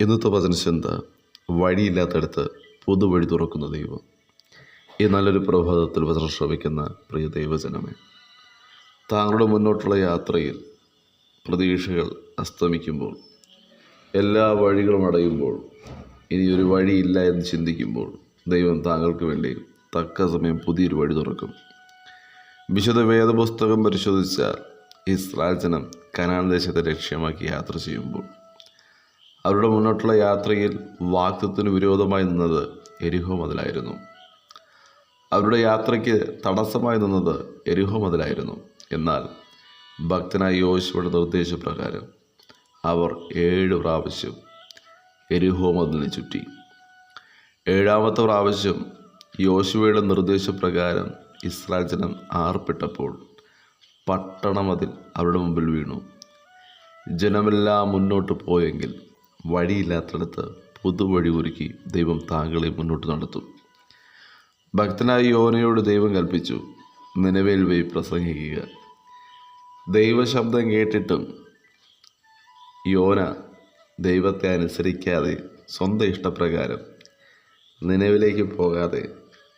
ഇന്നത്തെ വചനചിന്ത വഴിയില്ലാത്തടത്ത് പുതുവഴി തുറക്കുന്ന ദൈവം. ഈ നല്ലൊരു പ്രഭാതത്തിൽ വചനം ശ്രമിക്കുന്ന പ്രിയ ദൈവജനമേ താങ്കളുടെ മുന്നോട്ടുള്ള യാത്രയിൽ പ്രതീക്ഷകൾ അസ്തമിക്കുമ്പോൾ എല്ലാ വഴികളും അടയുമ്പോൾ ഇനി ഒരു വഴിയില്ല എന്ന് ചിന്തിക്കുമ്പോൾ ദൈവം താങ്കൾക്ക് വേണ്ടി തക്ക സമയം പുതിയൊരു വഴി തുറക്കും. വിശുദ്ധ വേദപുസ്തകം പരിശോധിച്ചാൽ ഈ ജനം കനാൻ ദേശത്തെ ലക്ഷ്യമാക്കി യാത്ര ചെയ്യുമ്പോൾ അവരുടെ മുന്നോട്ടുള്ള യാത്രയിൽ വാക്തത്തിന് വിരോധമായി നിന്നത് എരിഹോ മതിലായിരുന്നു. അവരുടെ യാത്രയ്ക്ക് തടസ്സമായി നിന്നത് എരിഹോ മതിലായിരുന്നു. എന്നാൽ ഭക്തനായ യോശുവയുടെ നിർദ്ദേശപ്രകാരം അവർ ഏഴ് പ്രാവശ്യം എരിഹോ മതിലിനെ ചുറ്റി. ഏഴാമത്തെ പ്രാവശ്യം യോശുവയുടെ നിർദ്ദേശപ്രകാരം ഇസ്രായേൽ ജനം ആർപ്പെട്ടപ്പോൾ പട്ടണമതിൽ അവരുടെ മുമ്പിൽ വീണു. ജനമെല്ലാം മുന്നോട്ട് പോയെങ്കിൽ വഴിയില്ലാത്തടത്ത് പുതുവഴി ഒരുക്കി ദൈവം താങ്കളെ മുന്നോട്ട് നടത്തും. ഭക്തനായ യോനയോട് ദൈവം കൽപ്പിച്ചു നിലവേൽ വഴി പ്രസംഗിക്കുക. ദൈവശബ്ദം കേട്ടിട്ടും യോന ദൈവത്തെ അനുസരിക്കാതെ സ്വന്തം ഇഷ്ടപ്രകാരം നിലവിലേക്ക് പോകാതെ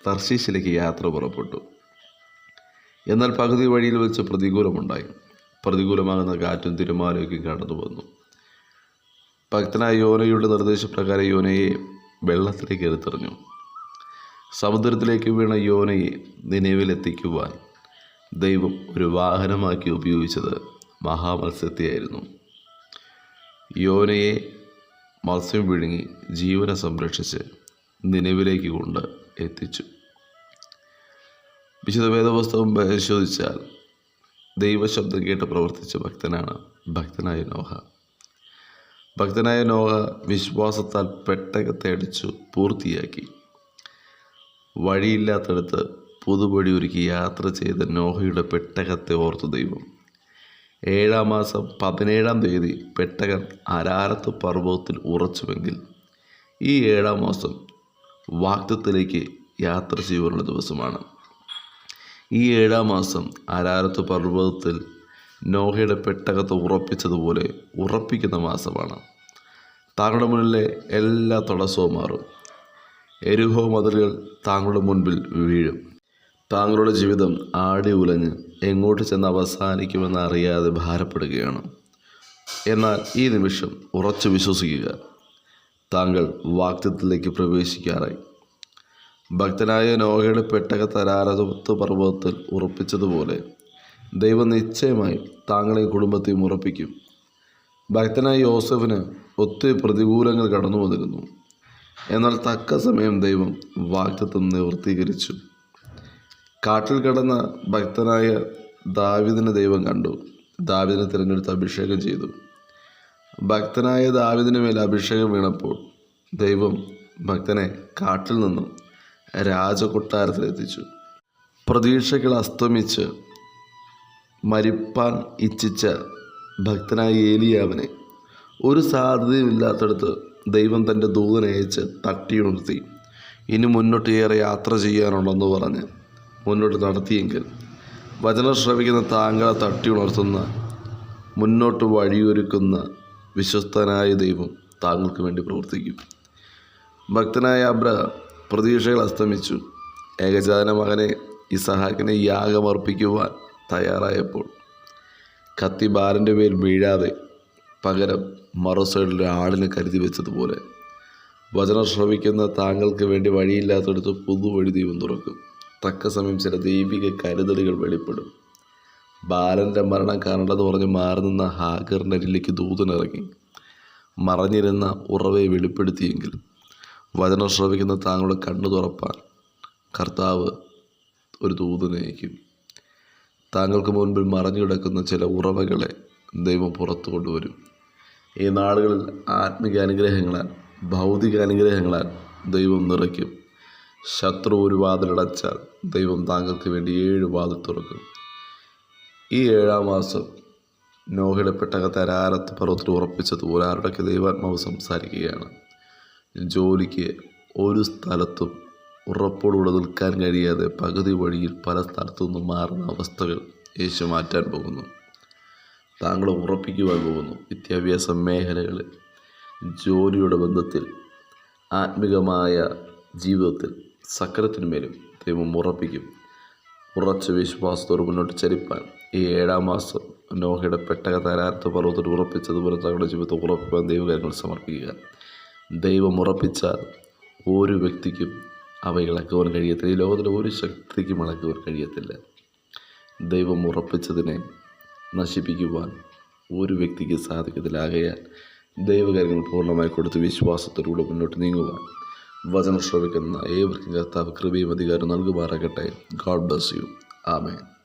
തർശീശിലേക്ക് യാത്ര പുറപ്പെട്ടു. എന്നാൽ പകുതി വഴിയിൽ വെച്ച് പ്രതികൂലമുണ്ടായി. പ്രതികൂലമാകുന്ന കാറ്റും തിരുമാലയൊക്കെ കടന്നു വന്നു ഭക്തനായ യോനയുടെ നിർദ്ദേശപ്രകാരം യോനയെ വെള്ളത്തിലേക്ക് എടുത്തെറിഞ്ഞു. സമുദ്രത്തിലേക്ക് വീണ യോനയെ നിലവിലെത്തിക്കുവാൻ ദൈവം ഒരു വാഹനമാക്കി ഉപയോഗിച്ചത് മഹാമത്സ്യത്തെയായിരുന്നു. യോനയെ മത്സ്യം വിഴുങ്ങി ജീവനെ സംരക്ഷിച്ച് നിലവിലേക്ക് കൊണ്ട് എത്തിച്ചു. വിശുദ്ധ വേദപുസ്തകം പരിശോധിച്ചാൽ ദൈവശബ്ദം കേട്ട് പ്രവർത്തിച്ച ഭക്തനാണ് ഭക്തനായ നോഹ. ഭക്തനായ നോഹ വിശ്വാസത്താൽ പെട്ടകത്തെ അടിച്ചു പൂർത്തിയാക്കി. വഴിയില്ലാത്തടത്ത് പുതുപടി ഒരുക്കി യാത്ര ചെയ്ത നോഹയുടെ പെട്ടകത്തെ ഓർത്തു ദൈവം. ഏഴാം മാസം പതിനേഴാം തീയതി പെട്ടകൻ അരാരത്ത് പർവതത്തിൽ ഉറച്ചുവെങ്കിൽ ഈ ഏഴാം മാസം വാക്തത്തിലേക്ക് യാത്ര ചെയ്യുവാനുള്ള ദിവസമാണ്. ഈ ഏഴാം മാസം അരാരത്ത് പർവതത്തിൽ നോഹയുടെ പെട്ടകത്ത് ഉറപ്പിച്ചതുപോലെ ഉറപ്പിക്കുന്ന മാസമാണ്. താങ്കളുടെ മുന്നിലെ എല്ലാ തടസ്സവും മാറും. എരുഹോ മതിലുകൾ താങ്കളുടെ മുൻപിൽ വീഴും. താങ്കളുടെ ജീവിതം ആടി ഉലഞ്ഞ് എങ്ങോട്ട് ചെന്ന് അവസാനിക്കുമെന്ന് അറിയാതെ ഭാരപ്പെടുകയാണ്. എന്നാൽ ഈ നിമിഷം ഉറച്ചു വിശ്വസിക്കുക. താങ്കൾ വാക്തത്തിലേക്ക് പ്രവേശിക്കാറായി. ഭക്തനായ നോഹയുടെ പെട്ടക തരാരത്ത് പർവതത്തിൽ ഉറപ്പിച്ചതുപോലെ ദൈവം നിശ്ചയമായി താങ്കളെയും കുടുംബത്തെയും ഉറപ്പിക്കും. ഭക്തനായ യോസഫിന് ഒത്തിരി പ്രതികൂലങ്ങൾ കടന്നു വന്നിരുന്നു. എന്നാൽ തക്ക സമയം ദൈവം വാക്തത്വം നിവർത്തീകരിച്ചു. കാട്ടിൽ കടന്ന ഭക്തനായ ദാവിദിനെ ദൈവം കണ്ടു. ദാവിദിനെ തിരഞ്ഞെടുത്ത് അഭിഷേകം ചെയ്തു. ഭക്തനായ ദാവിദിന് മേൽ അഭിഷേകം വീണപ്പോൾ ദൈവം ഭക്തനെ കാട്ടിൽ നിന്നും രാജകൊട്ടാരത്തിലെത്തിച്ചു. പ്രതീക്ഷകൾ അസ്തമിച്ച് മരിപ്പാൻ ഇച്ഛിച്ച ഭക്തനായ ഏലിയാവിനെ ഒരു സാധ്യതയുമില്ലാത്തടത്ത് ദൈവം തന്റെ ദൂതനെ അയച്ച് തട്ടിയുണർത്തി ഇനി മുന്നോട്ട് ഏറെ യാത്ര ചെയ്യാനുണ്ടെന്ന് പറഞ്ഞ് മുന്നോട്ട് നടത്തിയെങ്കിൽ വചനം ശ്രവിക്കുന്ന താങ്കളെ തട്ടിയുണർത്തുന്ന മുന്നോട്ട് വഴിയൊരുക്കുന്ന വിശ്വസ്തനായ ദൈവം താങ്കൾക്ക് വേണ്ടി പ്രവർത്തിക്കും. ഭക്തനായ അബ്രഹാം പ്രതീക്ഷകൾ അസ്തമിച്ചു. ഏകജാതന മകനെ ഇസഹാക്കിനെ യാഗമർപ്പിക്കുവാൻ തയ്യാറായപ്പോൾ കത്തി ബാലന്റെ മേൽ വീഴാതെ പകരം മറു സൈഡിൽ ആളിനെ കരുതി വെച്ചതുപോലെ. വചനം ശ്രവിക്കുന്ന താങ്കൾക്ക് വേണ്ടി വഴിയില്ലാത്തടത്ത് പുതുവഴി ദൈവം തുറക്കും. തക്ക സമയം ചില ദൈവിക കരുതലുകൾ വെളിപ്പെടും. ബാലന്റെ മരണം കാണേണ്ടത് പറഞ്ഞ് മാറി നിന്ന ഹാഗറിന്റെ അരിലേക്ക് ദൂതനിറങ്ങി മറഞ്ഞിരുന്ന ഉറവയെ വെളിപ്പെടുത്തിയെങ്കിൽ വചനം ശ്രവിക്കുന്ന താങ്കളുടെ കണ്ണു തുറപ്പാൻ കർത്താവ് ഒരു ദൂതനയക്കും താങ്കൾക്ക് മുൻപിൽ മറഞ്ഞു കിടക്കുന്ന ചില ഉറവകളെ ദൈവം പുറത്തു കൊണ്ടുവരും. ഈ നാളുകളിൽ ആത്മിക അനുഗ്രഹങ്ങളാൽ ഭൗതിക അനുഗ്രഹങ്ങളാൽ ദൈവം നിറയ്ക്കും. ശത്രു ഒരു വാതിലടച്ചാൽ ദൈവം താങ്കൾക്ക് വേണ്ടി ഏഴ് വാതിൽ തുറക്കും. ഈ ഏഴാം മാസം നോഹയുടെ പെട്ടകത്തെ അരാരത്ത് പർവത്തിൽ ഉറപ്പിച്ചതുപോലെ ആരുടെയൊക്കെ ദൈവാത്മാവ് സംസാരിക്കുകയാണ്? ജോലിക്ക് ഒരു സ്ഥലത്തും ഉറപ്പോടുകൂടെ നിൽക്കാൻ കഴിയാതെ പകുതി വഴിയിൽ പല സ്ഥലത്തു നിന്നും മാറുന്ന അവസ്ഥകൾ യേശു മാറ്റാൻ പോകുന്നു. താങ്കളെ ഉറപ്പിക്കുവാൻ പോകുന്നു. വിദ്യാഭ്യാസ മേഖലകളിൽ ജോലിയുടെ ബന്ധത്തിൽ ആത്മികമായ ജീവിതത്തിൽ സകലത്തിനുമേലും ദൈവം ഉറപ്പിക്കും. ഉറച്ച വിശ്വാസത്തോട് മുന്നോട്ട് ചലിപ്പാൻ ഈ ഏഴാം മാസം നോഹയുടെ പെട്ടക തരാത്ത പർവത്തിൽ ഉറപ്പിച്ചതുപോലെ തങ്ങളുടെ ജീവിതത്തെ ഉറപ്പിക്കാൻ ദൈവകാര്യങ്ങൾ സമർപ്പിക്കുക. ദൈവം ഉറപ്പിച്ചാൽ ഒരു വ്യക്തിക്കും അവ ഇളക്കുവാൻ കഴിയത്തില്ല. ഈ ലോകത്തിലെ ഒരു ശക്തിക്കും ഇളക്കുവാൻ കഴിയത്തില്ല. ദൈവം ഉറപ്പിച്ചതിനെ നശിപ്പിക്കുവാൻ ഒരു വ്യക്തിക്ക് സാധിക്കത്തില്ല. ആകയാൽ ദൈവകാര്യങ്ങൾ പൂർണമായി കൊടുത്ത് വിശ്വാസത്തോടുകൂടെ മുന്നോട്ട് നീങ്ങുവാൻ വചനം ശ്രവിക്കുന്ന ഏവർക്കും കർത്താവ് കൃപയും അധികാരം നൽകുമാറാകട്ടെ. God bless you amen